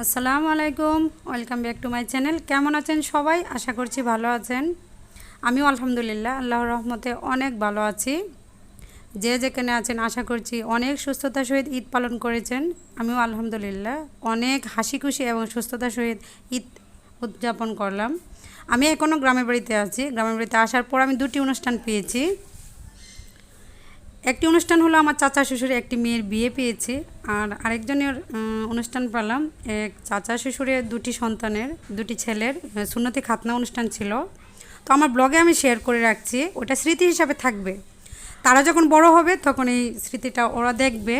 আসসালামু আলাইকুম, welcome back to my channel. কেমন আছেন সবাই? আশা করছি ভালো আছেন। আমিও আলহামদুলিল্লাহ, আল্লাহর রহমতে অনেক ভালো আছি। যে যেখানে আছেন, আশা করছি অনেক সুস্থতার সহিত ঈদ পালন করেছেন। আমিও আলহামদুলিল্লাহ অনেক হাসি খুশি এবং সুস্থতার সহিত ঈদ উদযাপন করলাম। আমি এখনও গ্রামের বাড়িতে আছি। গ্রামের বাড়িতে আসার পর আমি দুটি অনুষ্ঠান পেয়েছি। একটি অনুষ্ঠান হলো আমার চাচা শ্বশুরে একটি মেয়ের বিয়ে পেয়েছে আর আরেকজনের অনুষ্ঠান পেলাম। এক চাচা শ্বশুরের দুটি সন্তানের, দুটি ছেলের সুন্নতি খাতনা অনুষ্ঠান ছিল। তো আমার ব্লগে আমি শেয়ার করে রাখছি, ওটা স্মৃতি হিসাবে থাকবে। তারা যখন বড় হবে তখন এই স্মৃতিটা ওরা দেখবে।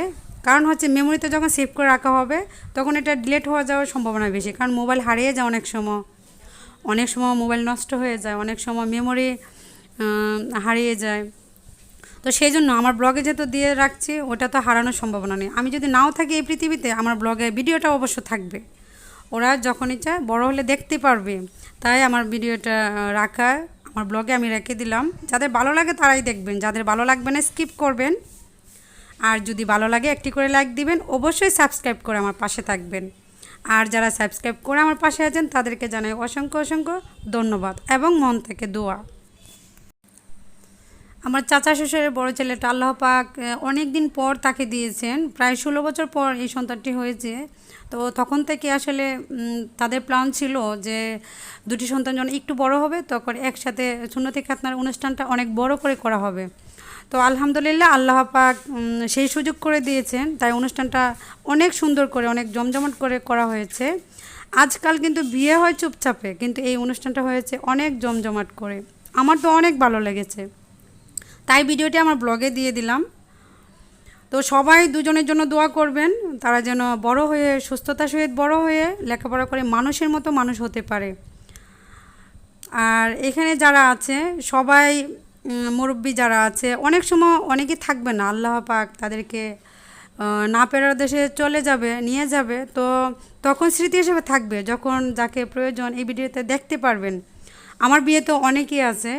কারণ হচ্ছে মেমোরিতে যখন সেভ করে রাখা হবে, তখন এটা ডিলেট হওয়া যাওয়ার সম্ভাবনা বেশি। কারণ মোবাইল হারিয়ে যায় অনেক সময়। অনেক সময় মোবাইল নষ্ট হয়ে যায়, অনেক সময় মেমোরি হারিয়ে যায়। তো সেই জন্য আমার ব্লগে যেহেতু দিয়ে রাখছি, ওটা তো হারানোর সম্ভাবনা নেই। আমি যদি নাও থাকি এই পৃথিবীতে, আমার ব্লগে ভিডিওটা অবশ্য থাকবে। ওরা যখন ইচ্ছা বড় হলে দেখতে পারবে। তাই আমার ভিডিওটা রাখা, আমার ব্লগে আমি রেখে দিলাম। যাদের ভালো লাগে তারাই দেখবেন, যাদের ভালো লাগবে না স্কিপ করবেন। আর যদি ভালো লাগে একটি করে লাইক দিবেন, অবশ্যই সাবস্ক্রাইব করে আমার পাশে থাকবেন। আর যারা সাবস্ক্রাইব করে আমার পাশে আছেন, তাদেরকে জানাই অসংখ্য অসংখ্য ধন্যবাদ এবং মন থেকে দোয়া। আমার চাচা শ্বশুরের বড় ছেলেটা আল্লাহ পাক অনেক দিন পর তাকে দিয়েছেন। প্রায় ষোলো বছর পর এই সন্তানটি হয়েছে। তো তখন থেকে আসলে তাদের প্ল্যান ছিল যে দুটি সন্তান যখন একটু বড় হবে, তখন একসাথে সুন্নতি খাতনার অনুষ্ঠানটা অনেক বড় করে করা হবে। তো আলহামদুলিল্লাহ আল্লাহ পাক সেই সুযোগ করে দিয়েছেন। তাই অনুষ্ঠানটা অনেক সুন্দর করে, অনেক জমজমাট করে করা হয়েছে। আজকাল কিন্তু বিয়ে হয় চুপচাপে, কিন্তু এই অনুষ্ঠানটা হয়েছে অনেক জমজমাট করে। আমার তো অনেক ভালো লেগেছে। তাই ভিডিওটি আমার ব্লগে দিয়ে দিলাম। তো সবাই দুজনের জন্য দোয়া করবেন, তারা যেন বড় হয়ে, সুস্থতার সহিত বড় হয়ে লেখাপড়া করে মানুষের মতো মানুষ হতে পারে। আর এখানে যারা আছে, সবাই মুরব্বী যারা আছে, অনেক সময় অনেকে থাকবে না, আল্লাহ পাক তাদেরকে না পেরার দেশে চলে যাবে, নিয়ে যাবে। তো তখন স্মৃতি হিসেবে থাকবে, যখন যাকে প্রয়োজন এই ভিডিওতে দেখতে পারবেন। আমার বিয়ে তো অনেকেই আছে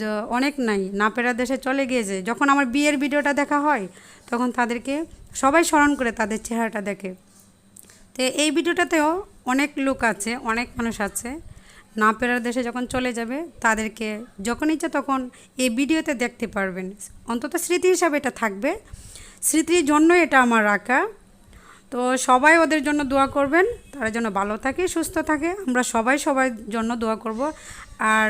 যে অনেক নাই, না পেরার দেশে চলে গিয়েছে। যখন আমার বিয়ের ভিডিওটা দেখা হয়, তখন তাদেরকে সবাই স্মরণ করে তাদের চেহারাটা দেখে। তো এই ভিডিওটাতেও অনেক লোক আছে, অনেক মানুষ আছে, না পেরার দেশে যখন চলে যাবে, তাদেরকে যখন ইচ্ছা তখন এই ভিডিওতে দেখতে পারবেন। অন্তত স্মৃতি হিসাবে এটা থাকবে। স্মৃতির জন্য এটা আমার রাখা তো সবাই ওদের জন্য দোয়া করবেন। তারা যেন ভালো থাকে, সুস্থ থাকে। আমরা সবাই সবার জন্য দোয়া করব। আর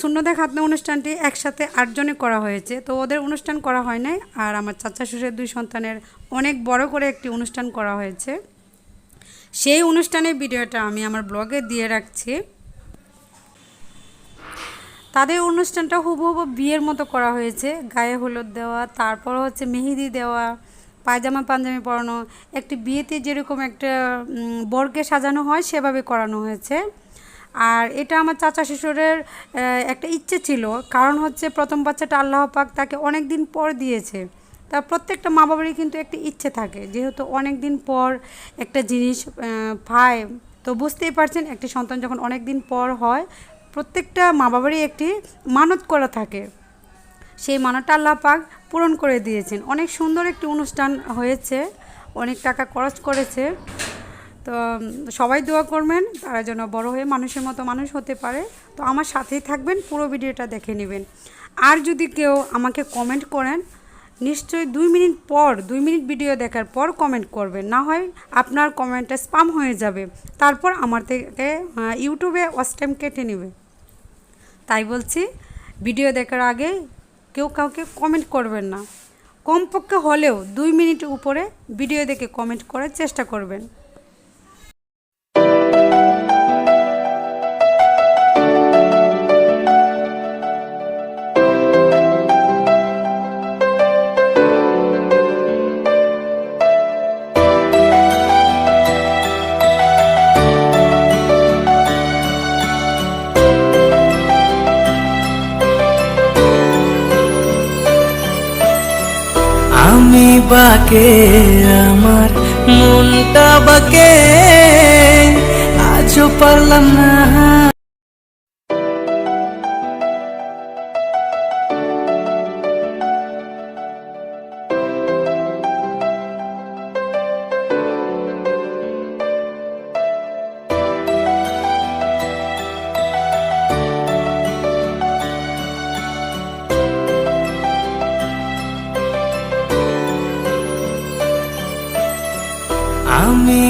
শূন্যদা খাতনা অনুষ্ঠানটি একসাথে আটজনে করা হয়েছে। তো ওদের অনুষ্ঠান করা হয় নাই, আর আমার চাচা শ্বশুরের দুই সন্তানের অনেক বড় করে একটি অনুষ্ঠান করা হয়েছে। সেই অনুষ্ঠানের ভিডিওটা আমি আমার ব্লগে দিয়ে রাখছি। তাদের অনুষ্ঠানটা হুবহু বিয়ের মতো করা হয়েছে। গায়ে হলুদ দেওয়া, তারপর হচ্ছে মেহেদি দেওয়া, পায়জামা পাঞ্জাবি পরানো, একটি বিয়েতে যেরকম একটা বরকে সাজানো হয়, সেভাবে করানো হয়েছে। আর এটা আমার চাচা শিশুরের একটা ইচ্ছে ছিল। কারণ হচ্ছে প্রথম বাচ্চাটা আল্লাহ পাক তাকে অনেক দিন পর দিয়েছে। তা প্রত্যেকটা মা বাবারই কিন্তু একটা ইচ্ছে থাকে। যেহেতু অনেক দিন পর একটা জিনিস পায়। তো বুঝতেই পারছেন, একটি সন্তান যখন অনেক দিন পর হয়, প্রত্যেকটা মা বাবারই একটি মানত করা থাকে। সেই মানটা আল্লাহ পাক পূরণ করে দিয়েছেন। অনেক সুন্দর একটি অনুষ্ঠান হয়েছে। অনেক টাকা খরচ করেছে। তো সবাই দোয়া করবেন, তারা যেন বড় হয়ে মানুষের মতো মানুষ হতে পারে। তো আমার সাথেই থাকবেন, পুরো ভিডিওটা দেখে নেবেন। আর যদি কেউ আমাকে কমেন্ট করেন, নিশ্চয়ই দুই মিনিট পর, দুই মিনিট ভিডিও দেখার পর কমেন্ট করবেন। না হয় আপনার কমেন্টটা স্পাম হয়ে যাবে। তারপর আমার থেকে ইউটিউবে ওয়াচ টাইম কেটে নেবে। তাই বলছি ভিডিও দেখার আগে কেউ কাউকে কমেন্ট করবেন না। কমপক্ষে হলেও দুই মিনিট উপরে ভিডিও দেখে কমেন্ট করার চেষ্টা করবেন। বাকে আমার মনটা বাকে আজও পারলাম না।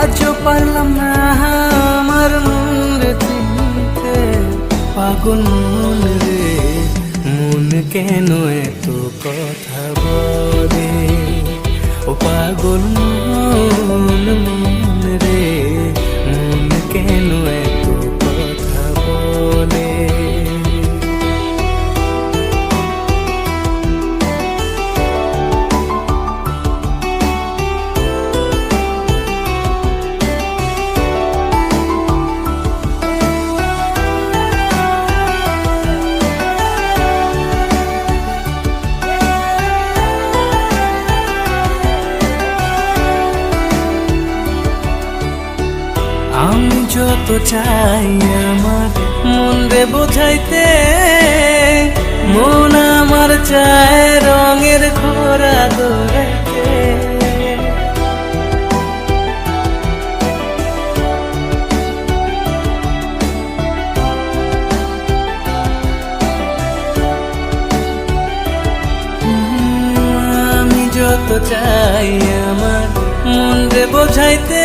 আজও পারলাম না, আমার মন চিনতে পাগল মন রে, মন কেন এত কথা বলে? ও পাগল মন মন রে, মন কেন এত যত চাই আমার মন রে বোঝাইতে, মন আমার চায় রঙের ঘোরা দৌড়াইতে আমি যত চাই আমার মন রে বোঝাইতে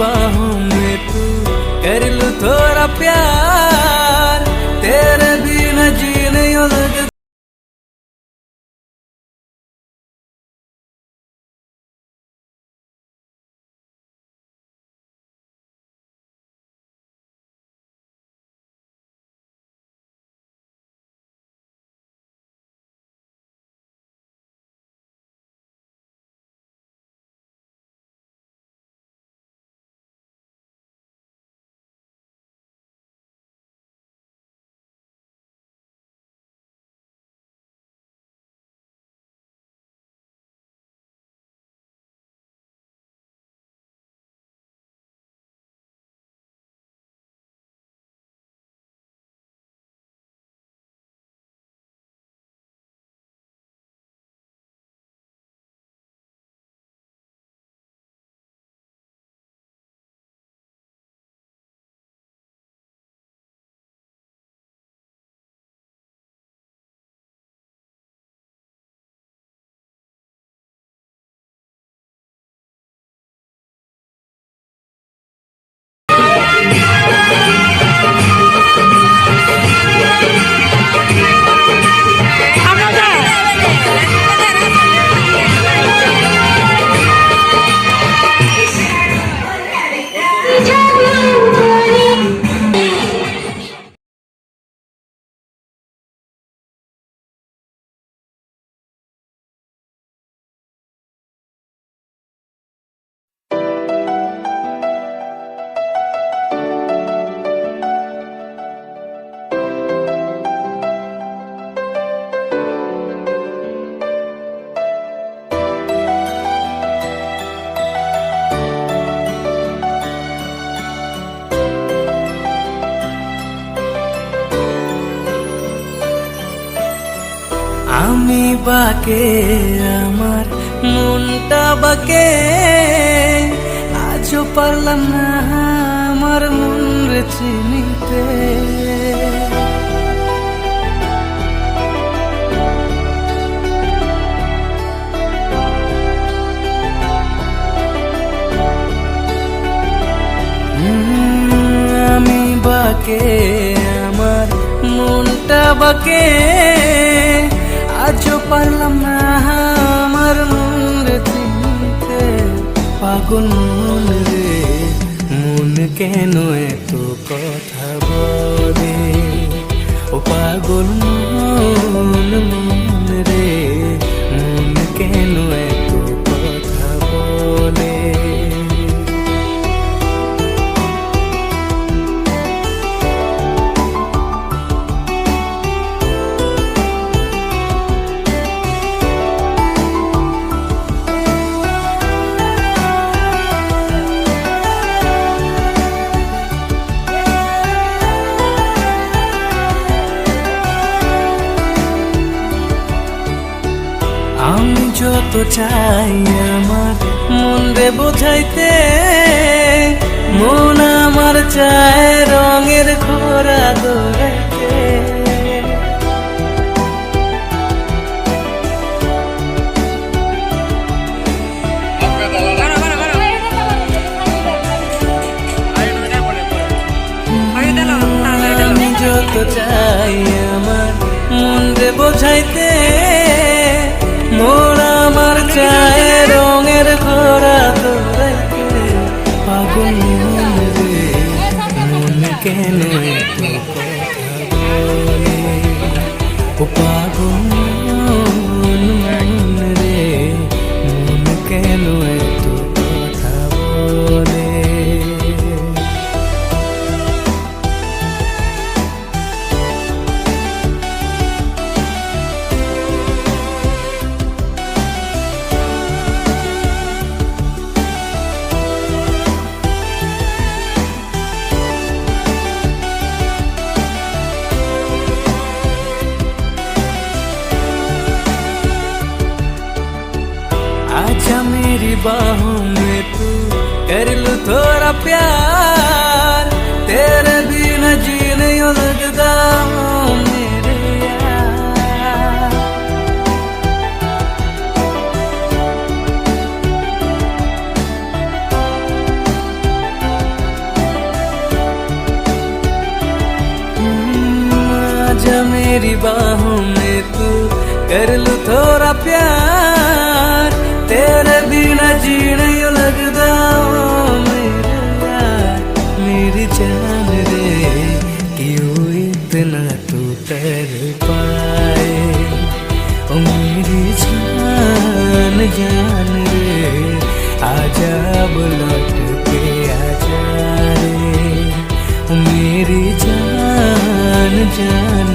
बाहों में तू कर लू थोड़ा प्यार। আমি তোমাকে আজ পারলাম না আমার মন চিনিতে। আমি বাকে, আমার মনটা বাকে আজ পারলাম না পাগল মন রে মন কেন এত কথা বলে? ও পাগল মন। চাই আমার মন রে বোঝাইতে। মন আমার চায় রঙের ঘোরা দৌড়াইতে যত চাই আমার মন রে বোঝাইতে। কেন मेरी बाहों में तू कर लू थोड़ा प्यार। तेरे बिना जीने लगता मेरे जान रे, क्यों इतना तू कर पाए? ओ मेरी जान जान रे, आजा लौट के आजा रे। मेरी जान जान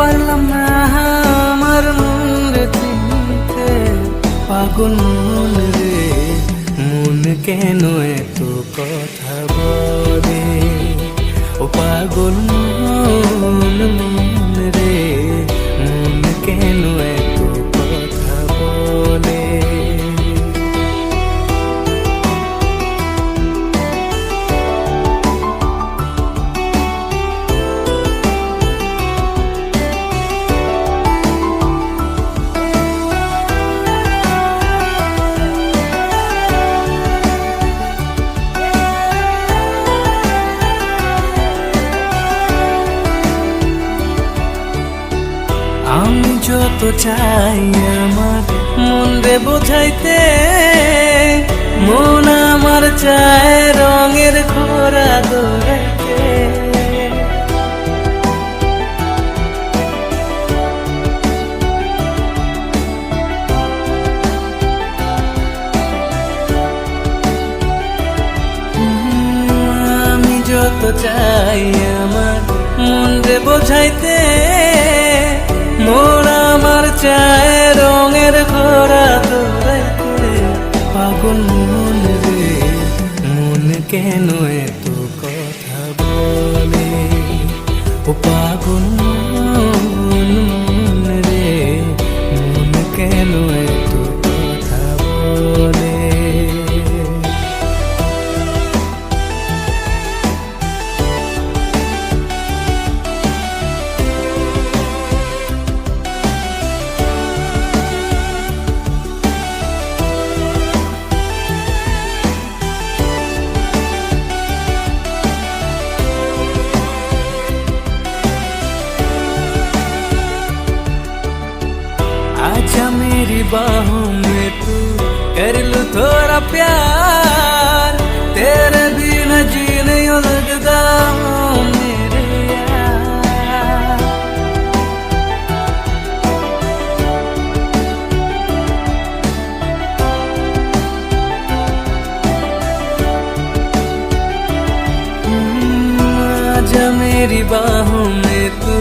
পারলাম না, আমার মন চিনতে পাগল মন রে, মন কেন এত কথা বলে? ও পাগল মন যত চাই আমার মন রে বোঝাইতে, মন আমার চায় রঙের খোরা দৌড়াইতে আমি যত চাই আমার মন রে বোঝাইতে চায় রঙের ঘোড়া দৌড়াইতে পাগল মন রে। মন কেন मेरी बाहों में तू कर लू थोड़ा प्यार। तेरे बिना जी नहीं लगता मेरे यार। आजा मेरी बाहों में तू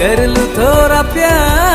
कर लू थोड़ा प्यार।